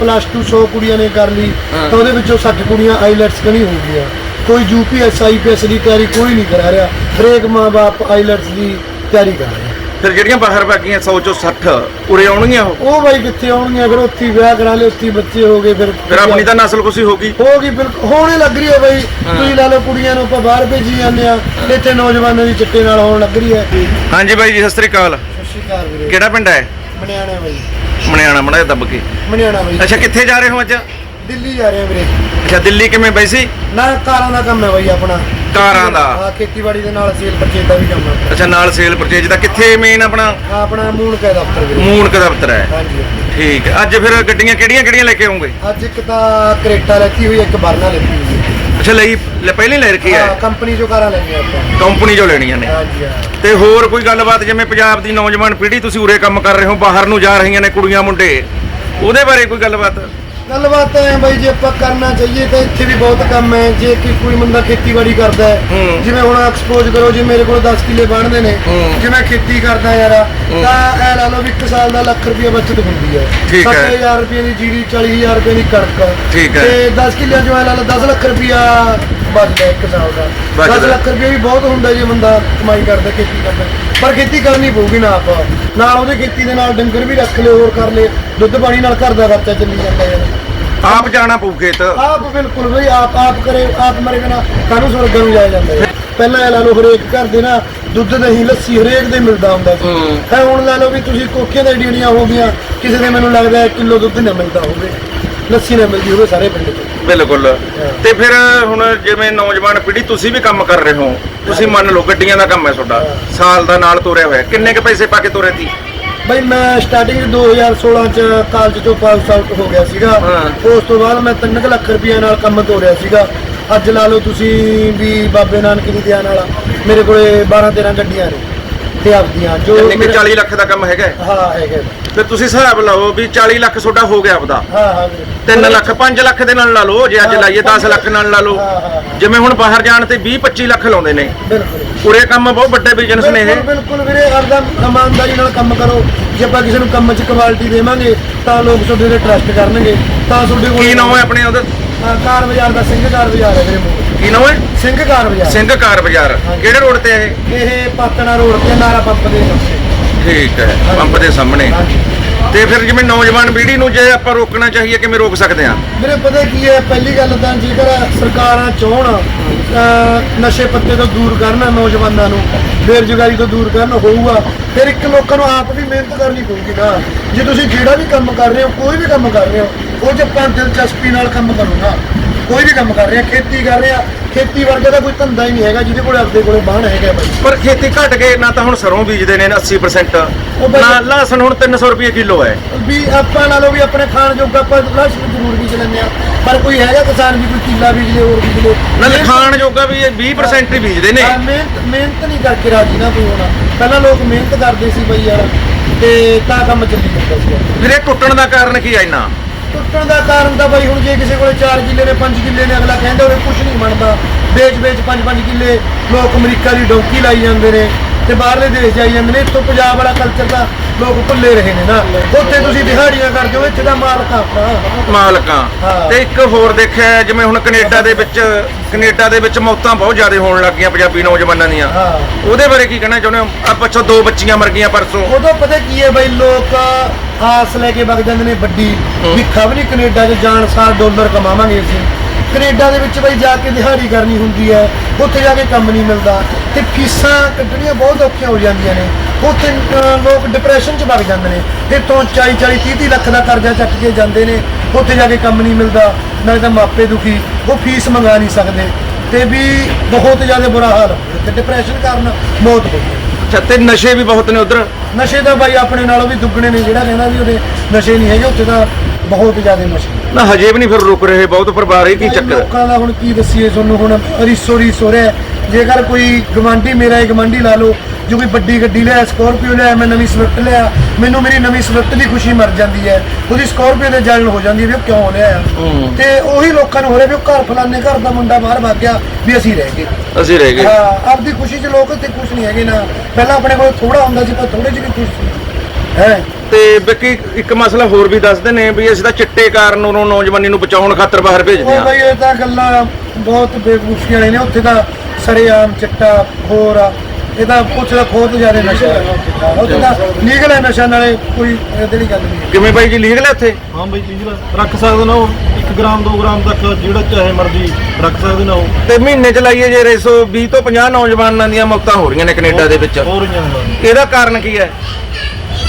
Plus 2 100 ਕੁੜੀਆਂ ਨੇ ਕਰ ਲਈ। ਤਾਂ ਉਹਦੇ ਵਿੱਚੋਂ 60 ਕੁੜੀਆਂ ਆਈਲੈਟਸ ਕਣੀ ਹੋ ਗਈਆਂ। ਕੋਈ ਯੂਪੀਐਸ ਆਈਪੀਐਸ ਦੀ ਤਿਆਰੀ ਕੋਈ ਨਹੀਂ ਕਰਾ ਰਿਹਾ। ਹਰੇਕ ਮਾਂ-ਬਾਪ ਆਈਲੈਟਸ ਦੀ ਤਿਆਰੀ ਕਰ ਰਿਹਾ ਫਿਰ ਜਿਹੜੀਆਂ ਬਾਹਰ ਬਾਗੀਆਂ 100 ਚੋਂ 60 ਉਰੇ ਆਉਣਗੀਆਂ ਉਹ? ਉਹ ਬਾਈ ਕਿੱਥੇ ਆਉਣਗੀਆਂ? ਫਿਰ ਉੱਥੇ ਹੀ ਵਿਆਹ ਕਰਾ ਲਏ ਉੱਥੇ ਹੀ ਬੱਚੇ ਹੋ ਗਏ ਫਿਰ ਫਿਰ ਆਪਣੀ ਤਾਂ ਨਸਲ ਕੁਸੀ ਹੋ ਗਈ। ਹੋ ਗਈ ਬਿਲਕੁਲ। ਹੋਣੇ ਲੱਗ ਰਹੀ ਹੈ ਬਾਈ। ਤੁਸੀਂ ਲਾ ਲਓ ਕੁੜੀਆਂ ਨੂੰ ਆਪਾਂ ਬਾਹਰ ਭੇਜੀ ਜਾਂਦੇ ਆ ਇੱਥੇ ਨੌਜਵਾਨਾਂ ਦੀ ਚਿੱਟੇ ਨਾਲ ਹੋਣ ਲੱਗ ਰਹੀ ਹੈ। ਹਾਂਜੀ ਬਾਈ ਜੀ ਸਤਿ ਸ੍ਰੀ ਅਕਾਲ। ਸਤਿ ਸ਼੍ਰੀ ਅਕਾਲ ਵੀਰੇ। ਕਿਹੜਾ ਪਿੰਡ ਹੈ? ਮਨਿਆਣਾ ਬਾਈ। ਮਣਿਆਣਾ ਮੜਾ ਦੱਬ ਕੇ? ਮਨਿਆਣਾ ਬਾਈ। ਅੱਛਾ ਕਿੱਥੇ ਜਾ ਰਹੇ ਹੋ ਅੱਜ? ਦਿੱਲੀ ਜਾ ਰਹੇ ਆ ਵੀਰੇ। ਅੱਛਾ ਦਿੱਲੀ ਕਿਵੇਂ ਬਈ ਸੀ? ਨਾ ਕਾਰਾਂ ਦਾ ਕੰਮ ਹੈ ਬਾਈ ਆਪਣਾ। ਕਾਰਾਂ ਦਾ? ਹਾਂ ਖੇਤੀਬਾੜੀ ਦੇ ਨਾਲ ਸੇਲ ਪਰਚੇਜ ਦਾ ਵੀ ਕੰਮ ਹੈ। ਅੱਛਾ ਨਾਲ ਸੇਲ ਪਰਚੇਜ ਦਾ। ਕਿੱਥੇ ਮੇਨ ਆਪਣਾ? ਆਹ ਆਪਣਾ ਮੂਣ ਕਾ ਦਫ਼ਤਰ ਵੀਰੇ। ਮੂਨਕ ਦਫ਼ਤਰ ਹੈ। ਹਾਂਜੀ ਹਾਂਜੀ। ਠੀਕ ਹੈ। ਅੱਜ ਫਿਰ ਗੱਡੀਆਂ ਕਿਹੜੀਆਂ ਕਿਹੜੀਆਂ ਲੈ ਕੇ ਆਉਂਗੇ? ਅੱਜ ਇੱਕ ਤਾਂ ਕਰੇਟਾ ਲੈਤੀ ਹੋਈ ਇੱਕ ਬਰਨਾ ਲੈਤੀ ਹੋਈ ਹੈ ਅੱਛਾ ਲਈ ਲੈ- ਪਹਿਲਾਂ ਹੀ ਲੈ ਰੱਖੀ ਹਾਂ। ਹੈ ਕੰਪਨੀ ਚੋਂ ਕਾਰਾਂ ਲੈਣੀਆਂ ਆਪਾਂ। ਕੰਪਨੀ ਚੋਂ ਲੈਣੀਆਂ ਨੇ। ਹਾਂਜੀ ਹਾਂ। ਤੇ ਹੋਰ ਕੋਈ ਗੱਲਬਾਤ ਜਿਵੇਂ ਪੰਜਾਬ ਦੀ ਨੌਜਵਾਨ ਪੀੜ੍ਹੀ ਤੁਸੀਂ ਉਰੇ ਕੰਮ ਕਰ ਰਹੇ ਹੋ ਬਾਹਰ ਨੂੰ ਜਾ ਰਹੀਆਂ ਨੇ ਕੁੜੀਆਂ ਮੁੰਡੇ ਉਹਦੇ ਬਾਰੇ ਕੋਈ ਗੱਲਬਾਤ? ਗੱਲਬਾਤ ਹੈ ਬਾਈ ਜੇ ਆਪਾਂ ਕਰਨਾ ਚਾਹੀਏ ਤਾਂ ਇੱਥੇ ਵੀ ਬਹੁਤ ਕੰਮ ਹੈ ਜੇ ਕਿ ਕੋਈ ਬੰਦਾ ਖੇਤੀਬਾੜੀ ਕਰਦਾ ਹੈ। ਜਿਵੇਂ ਹੁਣ ਐਕਸਪੋਜ਼ ਕਰੋ ਜੇ ਮੇਰੇ ਕੋਲ 10 ਕਿੱਲੇ ਬਣਦੇ ਨੇ। ਜੇ ਮੈਂ ਖੇਤੀ ਕਰਦਾ ਯਾਰ ਤਾਂ ਇਹ ਲਾ ਲਓ ਵੀ ਇੱਕ ਸਾਲ ਦਾ ਲੱਖ ਰੁਪਏ ਬਚਤ ਹੁੰਦੀ ਹੈ ਠੀਕ ਹੈ। 70000 ਰੁਪਏ ਦੀ ਜੀਰੀ 40000 ਰੁਪਏ ਦੀ ਕਣਕ। ਤੇ 10 ਕਿੱਲਿਆਂ ਚੋਂ ਇਹ ਲਾ ਲਓ 10 ਲੱਖ ਰੁਪਇਆ ਬਚਦਾ ਇੱਕ ਸਾਲ ਦਾ। ਬਚਦਾ। 10 ਲੱਖ ਰੁਪਏ ਵੀ ਬਹੁਤ ਹੁੰਦਾ ਜੇ ਬੰਦਾ ਕਮਾਈ ਕਰਦਾ ਖੇਤੀ ਕਰਦਾ। ਪਰ ਖੇਤੀ ਕਰਨੀ ਪਊਗੀ ਨਾ ਆਪਾਂ। ਨਾਲ ਉਹਦੇ ਖੇਤੀ ਦੇ ਨਾਲ ਡੰਗਰ ਵੀ ਰੱਖ ਲਿਓ ਹੋਰ ਕਰ ਲਏ। ਦੁੱਧ ਪਾਣੀ ਨਾਲ ਘਰ ਦਾ ਖਰਚਾ ਚੱਲੀ ਜਾਂਦਾ ਯਾਰ। ਆਪ ਜਾਣਾ ਪਊ ਖੇਤ। ਆਪ ਬਿਲਕੁਲ ਬਈ ਆਪ ਆਪ ਕਰੇ ਆਪ ਮਰੇ ਬਿਨਾ ਕਾਨੂੰ ਸਵਰਗ ਨੂੰ ਜਾਇਆ ਜਾਂਦਾ ਹੈ। ਪਹਿਲਾਂ ਇਹ ਲਾ ਲਓ ਹਰੇਕ ਘਰ ਦੇ ਨਾ ਦੁੱਧ ਦਹੀਂ ਲੱਸੀ ਹਰੇਕ ਦੇ ਮਿਲਦਾ ਹੁੰਦਾ ਸੀ। ਹੂੰ। ਹੈ ਹੁਣ ਲਾ ਲਓ ਵੀ ਤੁਸੀਂ ਕੋਕੀਆਂ ਦਾ ਡੀੜੀਆਂ ਹੋ ਗਈਆਂ ਕਿਸੇ ਦੇ ਮੈਨੂੰ ਲੱਗਦਾ ਹੈ ਕਿਲੋ ਦੁੱਧ ਨਾ ਮਿਲਦਾ ਹੋਵੇ। ਲੱਸੀ ਨਾ ਮਿਲਦੀ ਹੋਵੇ ਸਾਰੇ ਪਿੰਡ 'ਚ। ਬਿਲਕੁਲ। ਤੇ ਫਿਰ ਹੁਣ ਜਿਵੇਂ ਨੌਜਵਾਨ ਪੀੜ੍ਹੀ ਤੁਸੀਂ ਵੀ ਕੰਮ ਕਰ ਰਹੇ ਹੋ। ਤੁਸੀਂ ਮੰਨ ਲਓ ਗੱਡੀਆਂ ਦਾ ਕੰਮ ਹੈ ਤੁਹਾਡਾ। ਸਾਲ ਦਾ ਨਾਲ ਤੋਰਿਆ ਹੋਇਆ। ਕਿੰਨੇ ਕ ਪੈਸੇ ਪਾ ਕੇ ਤੋਰੇ ਤੀ ਬਈ ਮੈਂ ਸਟਾਰਟਿੰਗ 2016 ਚ ਕਾਲਜ ਤੋਂ ਪਾਸ ਆਊਟ ਹੋ ਗਿਆ ਸੀਗਾ। ਹਾਂ। ਉਸ ਤੋਂ ਬਾਅਦ ਮੈਂ 3 ਲੱਖ ਰੁਪਏ ਨਾਲ ਕੰਮ ਤੋਰਿਆ ਸੀਗਾ। ਅੱਜ ਲਾ ਲਓ ਤੁਸੀਂ ਵੀ ਬਾਬੇ ਨਾਨਕ ਦੀ ਦਿਆ ਨਾਲ ਮੇਰੇ ਕੋਲੇ 12 13 ਗੱਡੀਆਂ ਨੇ। ਤੇ ਆਪਦੀਆਂ ਜੋ ਜਿੰਨੇ ਕਿ ਮੇਰਾ- 40 ਲੱਖ ਦਾ ਕੰਮ ਹੈਗਾ ਹੈ। ਹਾਂ ਹੈਗਾ। ਫਿਰ ਤੁਸੀਂ ਹਿਸਾਬ ਲਾਓ ਵੀ 40 ਲੱਖ ਤੁਹਾਡਾ ਹੋ ਗਿਆ ਆਪਦਾ। ਹਾਂ ਹਾਂ ਵੀਰੇ। 3 ਲੱਖ 5 ਲੱਖ ਦੇ ਨਾਲ ਲਾ ਲਓ ਜੇ ਅੱਜ ਲਾਈਏ 10 ਲੱਖ ਨਾਲ ਲਾ ਲਓ। ਜਿਵੇਂ ਹੁਣ ਬਾਹਰ ਜਾਣ ਤੇ 20 25 ਲੱਖ ਲਾਉਂਦੇ ਨੇ। ਬਿਲਕੁਲ। ਉਰੇ ਕੰਮ ਬਹੁਤ ਵੱਡੇ ਬਿਜ਼ਨਸ ਨੇ ਇਹ। ਬਿਲਕੁਲ ਵੀਰੇ ਹਰਦਮ ਇਮਾਨਦਾਰੀ ਨਾਲ ਕੰਮ ਕਰੋ। ਜੇ ਆਪਾਂ ਕਿਸੇ ਨੂੰ ਕੰਮ 'ਚ ਕੁਆਲਿਟੀ ਦੇਵਾਂਗੇ ਤਾਂ ਲੋਕ ਤੁਹਾਡੇ ਤੇ ਟਰਸਟ ਕਰਨਗੇ। ਤਾਂ ਤੁਹਾਡੇ ਕੋਲ ਕੀ ਨਾਮ ਹੈ ਆਪਣੇ ਉਹਦਾ? ਕਾਰ ਬਾਜ਼ਾਰ ਦਾ ਸਿੰਘ ਕਾਰ ਬਾਜ਼ਾਰ ਹੈ ਵੀਰੇ। ਕੀ ਨਾਮ ਹੈ? ਸਿੰਘ ਕਾਰ ਬਾਜ਼ਾਰ। ਸਿੰਘ ਕਾਰ ਬਾਜ਼ਾਰ। ਕਿਹੜੇ ਰੋਡ ਤੇ ਹੈ ਇਹ? ਇਹ ਪਾਤਣਾ ਰੋਡ ਤੇ ਨਾਰਾ ਪੰਪ ਦੇ ਠੀਕ ਹੈ ਪੰਪ ਦੇ ਸਾਹਮਣੇ। ਤੇ ਫਿਰ ਜਿਵੇਂ ਨੌਜਵਾਨ ਪੀੜ੍ਹੀ ਨੂੰ ਜੇ ਆਪਾਂ ਰੋਕਣਾ ਚਾਹੀਏ ਕਿਵੇਂ ਰੋਕ ਸਕਦੇ ਹਾਂ? ਵੀਰੇ ਪਤਾ ਕੀ ਹੈ? ਪਹਿਲੀ ਗੱਲ ਤਾਂ ਜੇਕਰ ਸਰਕਾਰਾਂ ਚਾਹਣ ਅਹ, ਨਸ਼ੇ ਪੱਤੇ ਤੋਂ ਦੂਰ ਕਰਨ ਨੌਜਵਾਨਾਂ ਨੂੰ। ਬੇਰੁਜ਼ਗਾਰੀ ਤੋਂ ਦੂਰ ਕਰਨ ਹੋਊਗਾ। ਫਿਰ ਇੱਕ ਲੋਕਾਂ ਨੂੰ ਆਪ ਵੀ ਮਿਹਨਤ ਕਰਨੀ ਪਊਗੀ ਨਾ। ਜੇ ਤੁਸੀਂ ਜਿਹੜਾ ਵੀ ਕੰਮ ਕਰ ਰਹੇ ਹੋ ਕੋਈ ਵੀ ਕੰਮ ਕਰ ਰਹੇ ਹੋ ਉਹ 'ਚ ਆਪਾਂ ਦਿਲਚਸਪੀ ਨਾਲ ਕੰਮ ਕਰੋ ਨਾ। ਕੋਈ ਵੀ ਕੰਮ ਕਰ ਰਹੇ ਆ ਖੇਤੀ ਕਰ ਰਹੇ ਆ ਖੇਤੀ ਵਰਗਾ ਦਾ ਕੋਈ ਧੰਦਾ ਹੀ ਨਹੀਂ ਹੈਗਾ ਜਿਹਦੇ ਕੋਲ ਆਪਦੇ ਕੋਲੇ ਬਾਣ ਹੈਗਾ ਬਾਈ। ਪਰ ਖੇਤੀ ਘਟ ਗਏ ਨਾ ਤਾਂ ਹੁਣ ਸਰੋਂ ਬੀਜਦੇ ਨੇ 80% ਉਹ ਬਾਈ- ਨਾ ਲਸਣ ਹੁਣ 300 ਰੁਪਏ ਕਿਲੋ ਹੈ। ਵੀ ਆਪਾਂ ਲਾ ਲਓ ਵੀ ਆਪਣੇ ਖਾਣ ਜੋਗਾ ਆਪਾਂ ਲਸਣ ਜ਼ਰੂਰ ਬੀਜ ਲੈਂਦੇ ਆ ਪਰ ਕੋਈ ਹੈਗਾ ਕਿਸਾਨ ਵੀ ਕੋਈ ਕਿੱਲਾ ਬੀਜ ਲੇ ਹੋਰ ਬੀਜ ਲੇ? ਨਾਲੇ ਖਾਣ ਜੋਗਾ ਵੀ ਇਹ 20% ਹੀ ਬੀਜਦੇ ਨੇ। ਮਿਹਨਤ ਮਿਹਨਤ ਨਹੀਂ ਕਰਕੇ ਰਾਜੀ ਨਾ ਕੋਈ ਹੋਣਾ। ਪਹਿਲਾਂ ਲੋਕ ਮਿਹਨਤ ਕਰਦੇ ਸੀ ਬਈ ਯਾਰ ਤੇ ਤਾਂ ਕੰਮ ਚੱਲੀ ਜਾਂਦਾ ਸੀ। ਇਹ ਟੁੱਟਣ ਦਾ ਕਾਰਨ ਕੀ ਹੈ ਇੰਨਾ? ਟੁੱਟਣ ਦਾ ਕਾਰਨ ਤਾਂ ਬਈ ਹੁਣ ਜੇ ਕਿਸੇ ਕੋਲੇ 4 ਕਿੱਲੇ ਨੇ 5 ਕਿੱਲੇ ਨੇ ਅਗਲਾ ਕਹਿੰਦਾ ਉਹਨੇ ਕੁਝ ਨਹੀਂ ਬਣਦਾ। ਵੇਚ ਵੇਚ 5-5 ਕਿੱਲੇ ਲੋਕ ਅਮਰੀਕਾ ਦੀ ਡੌਂਕੀ ਲਾਈ ਜਾਂਦੇ ਨੇ ਤੇ ਬਾਹਰਲੇ ਦੇਸ਼ ਜਾਈ ਜਾਂਦੇ ਨੇ। ਇੱਥੋਂ ਪੰਜਾਬ ਵਾਲਾ ਕਲਚਰ ਤਾਂ ਲੋਕ ਭੁੱਲੇ ਰਹੇ ਨੇ ਨਾ। ਉੱਥੇ ਤੁਸੀਂ ਦਿਹਾੜੀਆਂ ਕਰਦੇ ਹੋ ਇੱਥੇ ਦਾ ਮਾਲਕ ਆ ਆਪਣਾ। ਮਾਲਕਾਂ। ਤੇ ਇੱਕ ਹੋਰ ਦੇਖਿਆ ਜਿਵੇਂ ਹੁਣ ਕੈਨੇਡਾ ਦੇ ਵਿੱਚ ਕੈਨੇਡਾ ਦੇ ਵਿੱਚ ਮੌਤਾਂ ਬਹੁਤ ਜ਼ਿਆਦਾ ਹੋਣ ਲੱਗੀਆਂ ਪੰਜਾਬੀ ਨੌਜਵਾਨਾਂ ਦੀਆਂ। ਹਾਂ। ਉਹਦੇ ਬਾਰੇ ਕੀ ਕਹਿਣਾ ਚਾਹੁੰਦੇ ਹੋ? ਆ ਪਿੱਛੋਂ ਦੋ ਬੱਚੀਆਂ ਮਰ ਗਈਆਂ ਪਰਸੋਂ। ਉਦੋਂ ਪਤਾ ਕੀ ਹੈ ਬਈ ਲੋਕ ਆਸ ਲੈ ਕੇ ਵਗ ਜਾਂਦੇ ਨੇ ਵੱਡੀ ਵੀ ਖਬਰੀ ਕੈਨੇਡਾ 'ਚ ਜਾਣ ਸਾਰ ਡਾਲਰ ਕਮਾਵਾਂਗੇ ਅਸੀਂ। ਕੈਨੇਡਾ ਦੇ ਵਿੱਚ ਬਈ ਜਾ ਕੇ ਦਿਹਾੜੀ ਕਰਨੀ ਹੁੰਦੀ ਹੈ ਉੱਥੇ ਜਾ ਕੇ ਕੰਮ ਨਹੀਂ ਮਿਲਦਾ ਤੇ ਫੀਸਾਂ ਕੱਢਣੀਆਂ ਬਹੁਤ ਔਖੀਆਂ ਹੋ ਜਾਂਦੀਆਂ ਨੇ। ਉੱਥੇ ਲੋਕ ਡਿਪਰੈਸ਼ਨ 'ਚ ਵਗ ਜਾਂਦੇ ਨੇ। ਇੱਥੋਂ 40 40 30 30 ਲੱਖ ਦਾ ਕਰਜ਼ਾ ਚੱਕ ਕੇ ਜਾਂਦੇ ਨੇ ਉੱਥੇ ਜਾ ਕੇ ਕੰਮ ਨਹੀਂ ਮਿਲਦਾ ਨਾਲੇ ਤਾਂ ਮਾਪੇ ਦੁਖੀ ਉਹ ਫੀਸ ਮੰਗਾ ਨਹੀਂ ਸਕਦੇ। ਤੇ ਵੀ ਬਹੁਤ ਜ਼ਿਆਦਾ ਬੁਰਾ ਹਾਲ ਤੇ ਡਿਪਰੈਸ਼ਨ ਕਾਰਨ ਮੌਤ ਹੋ ਗਈ। ਅੱਛਾ, ਤੇ ਨਸ਼ੇ ਵੀ ਬਹੁਤ ਨੇ ਉਧਰ? ਨਸ਼ੇ ਤਾਂ ਬਾਈ ਆਪਣੇ ਨਾਲੋਂ ਵੀ ਦੁੱਗਣੇ ਨੇ, ਜਿਹੜਾ ਕਹਿੰਦਾ ਵੀ ਉਹਦੇ ਨਸ਼ੇ ਨਹੀਂ ਹੈਗੇ, ਉੱਥੇ ਤਾਂ ਬਹੁਤ ਜ਼ਿਆਦਾ ਨਸ਼ੇ ਨਾ ਹਜੇ ਵੀ ਨਹੀਂ ਫਿਰ ਰੁਕ ਰਹੇ ਬਹੁਤ ਪਰਿਵਾਰ ਇਹ ਕੀ ਚੱਕਰ। ਲੋਕਾਂ ਦਾ ਹੁਣ ਕੀ ਦੱਸੀਏ ਤੁਹਾਨੂੰ ਹੁਣ ਰਿਸੋ ਰਿਸ ਹੋ ਰਿਹਾ ਹੈ। ਜੇਕਰ ਕੋਈ ਗਵਾਂਢੀ ਮੇਰਾ ਇੱਕ ਗਵਾਂਢੀ ਲਾ ਲਓ ਜੋ ਕੋਈ ਵੱਡੀ ਗੱਡੀ ਲਿਆ ਸਕੋਰਪੀਓ ਲਿਆ ਮੈਂ ਨਵੀਂ ਸਵਿਫਟ ਲਿਆ ਮੈਨੂੰ ਮੇਰੀ ਨਵੀਂ ਸਵਿਫਟ ਦੀ ਖੁਸ਼ੀ ਮਰ ਜਾਂਦੀ ਹੈ। ਉਹਦੀ ਸਕੋਰਪੀਓ ਦੇ ਜਲਨ ਹੋ ਜਾਂਦੀ ਹੈ ਵੀ ਉਹ ਕਿਉਂ ਲਿਆ। ਤੇ ਉਹੀ ਲੋਕਾਂ ਨੂੰ ਹੋ ਰਿਹਾ ਵੀ ਉਹ ਘਰ ਫਲਾਣੇ ਘਰ ਦਾ ਮੁੰਡਾ ਬਾਹਰ ਭੱਗ ਗਿਆ ਵੀ ਅਸੀਂ ਰਹਿ ਗਏ। ਅਸੀਂ ਰਹਿ ਗਏ। ਹਾਂ ਆਪਦੀ ਖੁਸ਼ੀ 'ਚ ਲੋਕ ਇੱਥੇ ਖੁਸ਼ ਨਹੀਂ ਹੈਗੇ ਨਾ। ਪਹਿਲਾਂ ਆਪਣੇ ਕੋਲ ਥੋੜਾ ਹੁੰਦਾ ਸੀ ਪਰ ਥੋੜੇ 'ਚ ਵੀ ਖੁਸ਼ ਸੀ। ਹੈ? ਤੇ ਬਾਕੀ ਇੱਕ ਮਸਲਾ ਹੋਰ ਵੀ ਦੱਸਦੇ ਨੇ ਵੀ ਅਸੀਂ ਤਾਂ ਚਿੱਟੇ ਕਾਰਨ ਨੂੰ ਨੌਜਵਾਨੀ ਨੂੰ ਬਚਾਉਣ ਖਾਤਰ ਬਾਹਰ ਭੇਜਦੇ ਉਹ ਆ ਬਈ ਇਹ ਤਾਂ ਗੱਲਾਂ ਬਹੁਤ ਬੇਵਕੂਫੀ ਵਾਲੇ ਨੇ ਉੱਥੇ ਤਾਂ ਸਰੇਆਮ ਚਿੱਟਾ ਹੋਰ ਆ ਇਹ ਤਾਂ ਪੁੱਛਦਾ ਖੋਦ ਜ਼ਿਆਦਾ ਨਸ਼ਾ ਹੈ। ਉੱਥੇ ਤਾਂ ਲੀਗਲ ਹੈ ਨਸ਼ਾ ਨਾਲੇ ਕੋਈ ਇਹਦੇ ਲਈ ਗੱਲ ਨਹੀਂ ਕਿਵੇਂ ਬਾਈ ਜੀ ਲੀਗਲ ਹੈ ਉੱਥੇ? ਹਾਂ ਬਈ ਲੀਗਲ ਰੱਖ ਸਕਦੇ ਨਾ ਉਹ 1 ਗ੍ਰਾਮ 2 ਗ੍ਰਾਮ ਤੱਕ ਜਿਹੜਾ ਚਾਹੇ ਮਰਜ਼ੀ ਰੱਖ ਸਕਦੇ ਨਾ ਉਹ। ਤੇ ਮਹੀਨੇ ਚ ਲਾਈਏ ਜੇ ਰੇਸੋ 20 ਤੋਂ 50 ਨੌਜਵਾਨਾਂ ਦੀਆਂ ਮੌਤਾਂ ਹੋ ਰਹੀਆਂ ਨੇ ਕੈਨੇਡਾ ਦੇ ਵਿੱਚ। ਹੋ ਰਹੀਆਂ ਹੁੰਦਾ ਇਹਦਾ ਕਾਰਨ ਕੀ ਹੈ?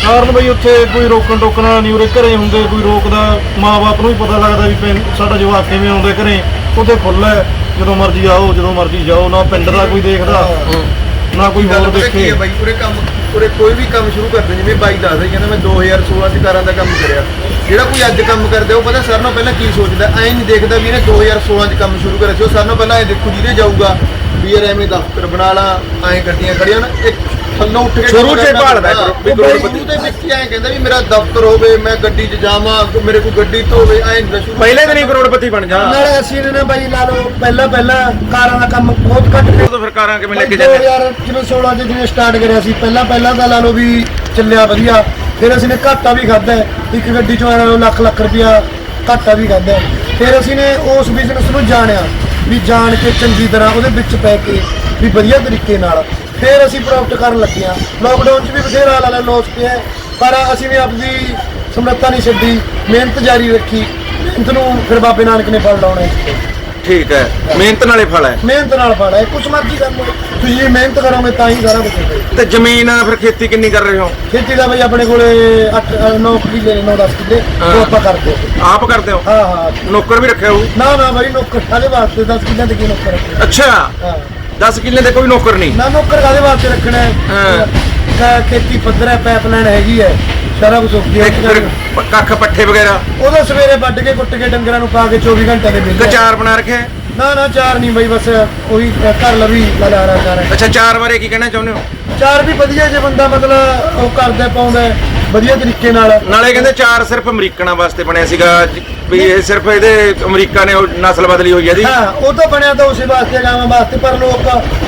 ਕਾਰਨ ਬਈ ਉੱਥੇ ਕੋਈ ਰੋਕਣ ਟੋਕਣ ਵਾਲਾ ਨਹੀਂ ਉਰੇ ਘਰੇ ਹੁੰਦੇ ਕੋਈ ਰੋਕਦਾ ਮਾਪੇ ਨੂੰ ਵੀ ਪਤਾ ਲੱਗਦਾ ਵੀ ਪਿੰਡ ਸਾਡਾ ਜਵਾਕ ਕਿਵੇਂ ਆਉਂਦੇ ਘਰੇ। ਉੱਥੇ ਫੁੱਲ ਹੈ ਜਦੋਂ ਮਰਜ਼ੀ ਆਓ ਜਦੋਂ ਮਰਜ਼ੀ ਜਾਓ ਨਾ ਪਿੰਡ ਦਾ ਕੋਈ ਦੇਖਦਾ ਨਾ ਕੋਈ ਹੋਰ ਦੇਖੇ। ਬਾਈ ਕੰਮ ਕੋਈ ਵੀ ਕੰਮ ਸ਼ੁਰੂ ਕਰਦੇ ਜਿਵੇਂ ਬਾਈ ਦੱਸਦਾ ਕਹਿੰਦਾ ਮੈਂ 2016 ਚ ਕਾਰਾਂ ਦਾ ਕੰਮ ਕਰਿਆ। ਜਿਹੜਾ ਕੋਈ ਅੱਜ ਕੰਮ ਕਰਦਾ ਉਹ ਪਤਾ ਸਾਰਿਆਂ ਨਾਲੋਂ ਪਹਿਲਾਂ ਕੀ ਸੋਚਦਾ ਐਂ ਨਹੀਂ ਦੇਖਦਾ ਵੀ ਇਹਨੇ 2016 ਚ ਕੰਮ ਸ਼ੁਰੂ ਕਰਿਆ ਸੀ। ਉਹ ਸਾਰਿਆਂ ਨਾਲੋਂ ਪਹਿਲਾਂ ਇਹ ਦੇਖੂ ਜਿਹਦੇ ਜਾਊਗਾ ਵੀ ਯਾਰ ਐਵੇਂ ਦਫ਼ਤਰ ਬਣਾ ਲਾ ਐਂ ਗੱਡੀਆਂ ਖੜੀਆਂ ਨਾ ਇੱਕ ਥੱਲੋਂ ਉੱਠ ਕੇ ਸ਼ੁਰੂ 'ਚ ਹੀ ਭਾਲਦਾ ਕਰਨਾ। ਵੀ ਉਹ ਬਾਈ ਕਰੋੜਪਤੀ। ਸ਼ੁਰੂ ਦੇ ਵਿੱਚ ਹੀ ਐਂ ਕਹਿੰਦਾ ਵੀ ਮੇਰਾ ਦਫ਼ਤਰ ਹੋਵੇ ਮੈਂ ਗੱਡੀ 'ਚ ਜਾਵਾਂ ਮੇਰੇ ਕੋਲ ਗੱਡੀ ਧੋਵੇ ਐਂ ਨਹੀਂ ਸ਼ੁਰੂ। ਪਹਿਲੇ ਦਿਨ ਹੀ ਕਰੋੜਪਤੀ ਬਣ ਜਾ। ਨਾਲੇ ਅਸੀਂ ਨੇ ਨਾ ਬਾਈ ਲਾ ਲਓ ਪਹਿਲਾਂ ਪਹਿਲਾਂ ਕਾਰਾਂ ਦਾ ਕੰਮ ਬਹੁਤ ਘੱਟ ਕੀਤਾ ਉਦੋਂ ਫਿਰ ਕਾਰਾਂ ਕਿਵੇਂ ਲੈ ਕੇ ਜਾਂਦੇ? 2000 ਜਿਵੇਂ 16 ਚ ਜਿਵੇਂ ਸਟਾਰਟ ਕਰਿਆ ਸੀ ਪਹਿਲਾਂ ਪਹਿਲਾਂ ਤਾਂ ਲਾ ਲਓ ਵੀ ਚੱਲਿਆ ਵਧੀਆ। ਫਿਰ ਅਸੀਂ ਨੇ ਘਾਟਾ ਵੀ ਖਾਦਾ ਇੱਕ ਗੱਡੀ ਚੋਂ ਲਾ ਲਓ ਲੱਖ ਲੱਖ ਰੁਪਇਆ ਘਾਟਾ ਵੀ ਖਾਦਾ ਫਿਰ ਅਸੀਂ ਨੇ ਉਸ ਬਿਜ਼ਨਸ ਨੂੰ ਜਾਣਿਆ ਵੀ ਜਾਣ ਕੇ ਚੰਗੀ ਤਰ੍ਹਾਂ ਉਹਦੇ ਵਿੱਚ ਪੈ ਕੇ ਵੀ ਵਧੀਆ ਤਰੀਕੇ ਨਾਲ ਫਿਰ ਅਸੀਂ ਪ੍ਰੋਫਿਟ ਕਰਨ ਲੱਗੇ ਆ ਲੋਕਡਾਊਨ 'ਚ ਵੀ ਬਥੇਰਾ ਲਾ ਲੈ ਲੋਸ ਪਿਆ ਪਰ ਅਸੀਂ ਵੀ ਆਪਦੀ ਸਮਰੱਥਾ ਨਹੀਂ ਛੱਡੀ ਮਿਹਨਤ ਜਾਰੀ ਰੱਖੀ। ਮਿਹਨਤ ਨੂੰ ਫਿਰ ਬਾਬੇ ਨਾਨਕ ਨੇ ਫਲ ਲਾਉਣਾ ਹੈ। ਠੀਕ ਹੈ। ਮਿਹਨਤ ਨਾਲੇ ਫਲ ਹੈ। ਮਿਹਨਤ ਨਾਲ ਫਲ ਹੈ ਕੁਛ ਮਰਜ਼ੀ ਕਰ ਲਓ। ਤੁਸੀਂ ਜੇ ਮਿਹਨਤ ਕਰੋਗੇ ਤਾਂ ਹੀ ਸਾਰਾ ਕੁਝ ਹੋਵੇਗਾ ਤੇ ਜ਼ਮੀਨ ਫਿਰ ਖੇਤੀ ਕਿੰਨੀ ਕਰ ਰਹੇ ਹੋ? ਖੇਤੀ ਦਾ ਬਈ ਆਪਣੇ ਕੋਲੇ 8 9 ਕਿੱਲੇ 9 10 ਕਿੱਲੇ ਹਾਂ। ਉਹ ਆਪਾਂ ਕਰਦੇ ਹਾਂ। ਆਪ ਕਰਦੇ ਹੋ? ਹਾਂ ਹਾਂ। ਨੌਕਰ ਵੀ ਰੱਖਿਆ ਹੋਊ? ਨਾ ਨਾ ਬਈ ਨੌਕਰ ਕਾਦੇ ਵਾਸਤੇ 10 ਕਿੱਲਿਆਂ ਤੇ ਕੀ ਨੌਕਰ ਅੱਛਾ। ਹਾਂ। 10 ਕਿੱਲੇ ਦੇ ਕੋਈ ਨੌਕਰ ਨਹੀਂ। ਨਾ ਨੌਕਰ ਕਾਦੇ ਵਾਸਤੇ ਰੱਖਣਾ ਹੈ? ਹਾਂ। ਤਾਂ ਖੇਤੀ ਪੱਧਰ ਹੈ ਪਾਈਪਲਾਈਨ ਹੈਗੀ ਹੈ। ਸਾਰਾ ਕੁਝ ਫਿਰ ਪ- ਕੱਖ ਪੱਠੇ ਵਗੈਰਾ। ਉਹਦਾ ਸਵੇਰੇ ਵੱਢ ਕੇ ਕੁੱਟ ਕੇ ਡੰਗਰਾਂ ਨੂੰ ਪਾ ਕੇ 24 ਘੰਟੇ ਦੇ ਵਿੱਚ ਕਚਾਰ ਬਣਾ ਰੱਖਿਆ ਹੈ? ਨਾ ਨਾ ਚਾਰ ਨਹੀਂ ਬਈ ਬਸ ਉਹੀ ਘਰ ਲਵੀ ਲਲਾਰਾ ਕਰ ਅੱਛਾ ਚਾਰ ਬਾਰੇ ਕੀ ਕਹਿਣਾ ਚਾਹੁੰਦੇ ਹੋ? ਚਾਰ ਵੀ ਵਧੀਆ ਜੇ ਬੰਦਾ ਮਤਲਬ ਉਹ ਕਰਦਾ ਪਾਉਂਦਾ ਵਧੀਆ ਤਰੀਕੇ ਨਾਲ। ਨਾਲੇ ਕਹਿੰਦੇ ਚਾਰ ਸਿਰਫ ਅਮਰੀਕਨਾਂ ਵਾਸਤੇ ਬਣਿਆ ਸੀਗਾ ਵੀ ਇਹ ਸਿਰਫ ਇਹਦੇ ਅਮਰੀਕਾ ਨੇ ਉਹ ਨਸਲ ਬਦਲੀ ਹੋਈ ਹੈ ਦੀ ਹਾਂ ਉਹ ਤਾਂ ਬਣਿਆ ਤਾਂ ਉਸੇ ਵਾਸਤੇ ਗਾਵਾਂ ਵਾਸਤੇ ਪਰ ਲੋਕ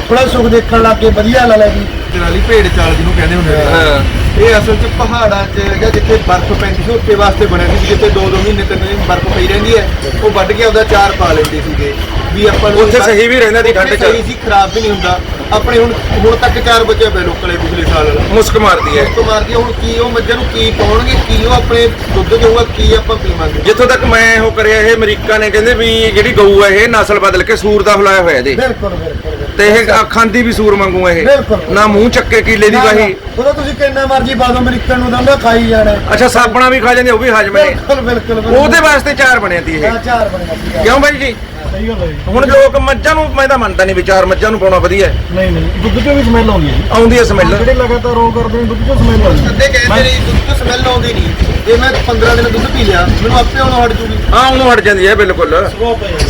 ਥੋੜਾ ਸੁੱਖ ਦੇਖਣ ਲੱਗ ਗਏ ਵਧੀਆ ਲਾ ਲੈ ਜੀ ਵਾਲੀ ਭੇਡ ਚਾਲ ਜਿਹਨੂੰ ਕਹਿੰਦੇ ਹੁੰਦੇ ਹਾਂ। ਇਹ ਅਸਲ 'ਚ ਪਹਾੜਾਂ 'ਚ ਜਾਂ ਜਿੱਥੇ ਬਰਫ਼ ਪੈਂਦੀ ਸੀ ਉੱਥੇ ਵਾਸਤੇ ਬਣਿਆ ਸੀ ਜਿੱਥੇ 2-2 ਮਹੀਨੇ ਤਿੰਨ ਮਹੀਨੇ ਬਰਫ਼ ਪਈ ਰਹਿੰਦੀ ਹੈ ਉਹ ਵੱਢ ਕੇ ਆਪਦਾ ਚਾਰ ਪਾ ਲੈਂਦੇ ਸੀਗੇ। ਵੀ ਆਪਾਂ ਨੂੰ ਉੱਥੇ ਸਹੀ ਵੀ ਰਹਿੰਦਾ ਸੀ ਠੰਡ 'ਚ। ਸਹੀ ਸੀ ਖਰਾਬ ਵੀ ਨਹੀਂ ਹੁੰਦਾ। ਆਪਣੇ ਹੁਣ ਹੁਣ ਤੱਕ ਚਾਰ ਬਚੇ ਪਏ ਲੋਕਾਂ ਦੇ ਪਿਛਲੇ ਸਾਲ। ਵਾਲਾ ਮੁਸਕ ਮਾਰਦੀ ਹੈ। ਤੋਂ ਮਾਰਦੀ ਹੁਣ ਕੀ ਉਹ ਮੱਝਾਂ ਨੂੰ ਕੀ ਪਾਉਣਗੇ ਕੀ ਉਹ ਆਪਣੇ ਦੁੱਧ ਦੇਊਗਾ ਕੀ ਆਪਾਂ ਪੀਵਾਂਗੇ? ਜਿੱਥੋਂ ਤੱਕ ਮੈਂ ਉਹ ਕਰਿਆ ਇਹ ਅਮਰੀਕਾ ਨੇ ਕਹਿੰਦੇ ਵੀ ਜਿਹੜੀ ਗਊ ਹੈ ਇਹ ਨਸਲ ਬਦਲ ਕੇ ਸੂਰ ਦਾ ਫਲਾਇਆ ਹੋਇਆ ਇਹਦੇ ਬਿਲਕੁਲ ਬਿਲਕੁਲ। ਤੇ ਇਹ ਆ- ਖਾਂਦੀ ਵੀ ਸੂਰ ਵਾਂਗੂ ਇਹ। ਬਿਲਕੁਲ। ਨਾ ਮੂੰਹ ਚੱਕੇ ਕੀਲੇ ਦੀ ਵਾਹੀ ਉਹਦਾ ਤੁਸੀਂ ਕਿੰਨਾ ਮਰਜ਼ੀ ਪਾ ਦੋ ਅਮਰੀਕਨ ਨੂੰ ਦੰਦਾ ਖਾਈ ਜਾਣਾ। ਹੈ। ਅੱਛਾ ਸਾਬਣਾ ਵੀ ਖਾ ਜਾਂਦੇ ਉਹ ਵੀ ਹਾਜ਼ਮ ਨੇ ਬਿਲਕੁਲ ਬਿਲਕੁਲ ਬਿਲਕੁਲ। ਉਹਦੇ ਵਾਸਤੇ ਚਾਰ ਬਣਿਆ ਤੀ ਇਹ। ਹਾਂ, ਚਾਰ ਬਣਿਆ ਸੀਗਾ। ਕਿਉਂ ਬਾਈ ਜੀ? ਸਹੀ ਗੱਲ ਹੈ ਜੀ। ਹੁਣ ਲੋਕ ਮੱਝਾਂ ਨੂੰ ਮੈਂ ਤਾਂ ਮੰਨਦਾ ਨਹੀਂ ਵੀ ਚਾਰ ਮੱਝਾਂ ਨੂੰ ਪਾਉਣਾ ਵਧੀਆ ਹੈ। ਨਹੀਂ ਨਹੀਂ ਦੁੱਧ ਚੋਂ ਵੀ ਸਮੈਲ ਆਉਂਦੀ ਹੈ ਜੀ। ਆਉਂਦੀ ਹੈ ਸਮੈਲ ਜਿਹੜੇ ਲਗਾਤਾਰ ਰੋਲ ਕਰਦੇ ਨੇ ਦੁੱਧ ਚੋਂ ਸਮੈਲ ਆਉਂਦੀ ਹੈ। ਅੱਧੇ ਕਹਿੰਦੇ ਨੇ ਦੁੱਧ ਤੋਂ ਸਮੈਲ ਆਉਂਦੀ ਨਹੀਂ। ਜੇ ਮੈਂ 15 ਦਿਨ ਦੁੱਧ ਪੀ ਲਿਆ ਮੈਨੂੰ ਆਪੇ ਆਉਣਾ ਹਟ ਜੂਗੀ। ਹਾਂ ਉਹਨੂੰ ਹਟ ਜਾਂਦੀ ਹੈ ਬਿਲਕੁਲ। ਉਹ ਪਏ